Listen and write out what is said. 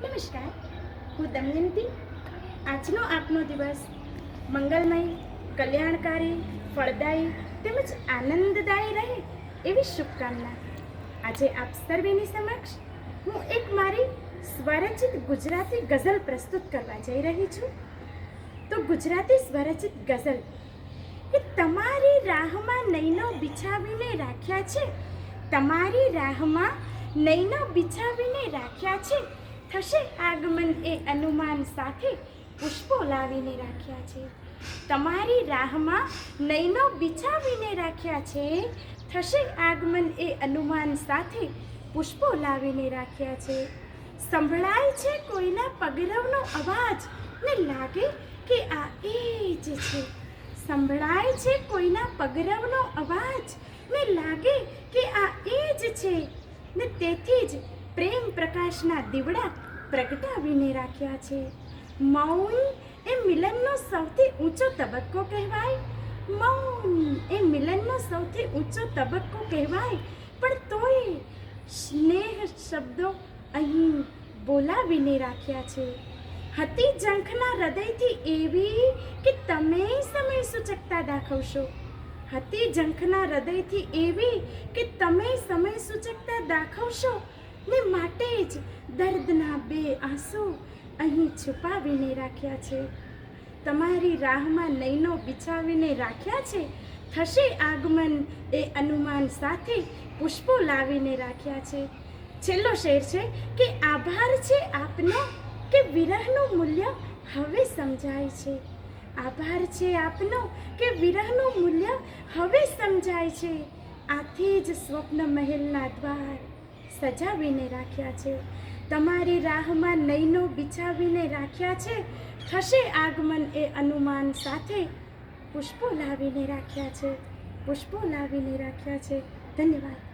નમસ્કાર, હું દમયંતી. આજનો આપનો દિવસ મંગલમય, કલ્યાણકારી, ફળદાયી તેમજ આનંદદાયી રહે એવી શુભકામના. આજે આપ સર્વેની સમક્ષ હું એક મારી સ્વરચિત ગુજરાતી ગઝલ પ્રસ્તુત કરવા જઈ રહી છું. તો ગુજરાતી સ્વરચિત ગઝલ એ તમારી રાહમાં નૈનો બિછાવીને રાખ્યા છે. તમારી રાહમાં નૈનો બિછાવીને રાખ્યા છે. થશે? આગમન એ અનુમાન સાથે પુષ્પો લાવીને રાખ્યા છે. તમારી રાહમાં નૈનો બિછાવીને રાખ્યા છે. થશે આગમન એ અનુમાન સાથે પુષ્પો લાવીને રાખ્યા છે. સંભળાય છે કોઈના પગરવનો અવાજ ને લાગે કે આ એ જ છે. સંભળાય છે કોઈના પગરવનો અવાજ ને લાગે કે આ એ જ છે ને તેથી જ પ્રેમ પ્રકાશના દીવડા પ્રગટાવીને રાખ્યા છે. મૌન એ મિલનનો સૌથી ઊંચો તબક્કો કહેવાય. મૌન એ મિલનનો સૌથી ઊંચો તબક્કો કહેવાય. પણ તોય સ્નેહ શબ્દો અહીં બોલાવીને રાખ્યા છે. હતી ઝંખના હૃદયથી એવી કે તમે સમય સૂચકતા દાખવશો. હતી ઝંખના હૃદયથી એવી કે તમે સમય સૂચકતા દાખવશો. ને માટે જ દર્દના બે આંસુ અહીં છુપાવીને રાખ્યા છે. તમારી રાહમાં નૈનો બિછાવીને રાખ્યા છે? થશે આગમન એ અનુમાન સાથે પુષ્પો લાવીને રાખ્યા છે. છેલ્લો શેર છે કે આભાર છે આપનો કે વિરહનું મૂલ્ય હવે સમજાય છે. આભાર છે આપનો કે વિરહનું મૂલ્ય હવે સમજાય છે. આથી જ સ્વપ્ન મહેલના દ્વાર સજાવીને રાખ્યા છે. તમારી રાહમાં નૈનો બિછાવીને રાખ્યા છે? થશે આગમન એ અનુમાન સાથે પુષ્પો લાવીને રાખ્યા છે. પુષ્પો લાવીને રાખ્યા છે. ધન્યવાદ.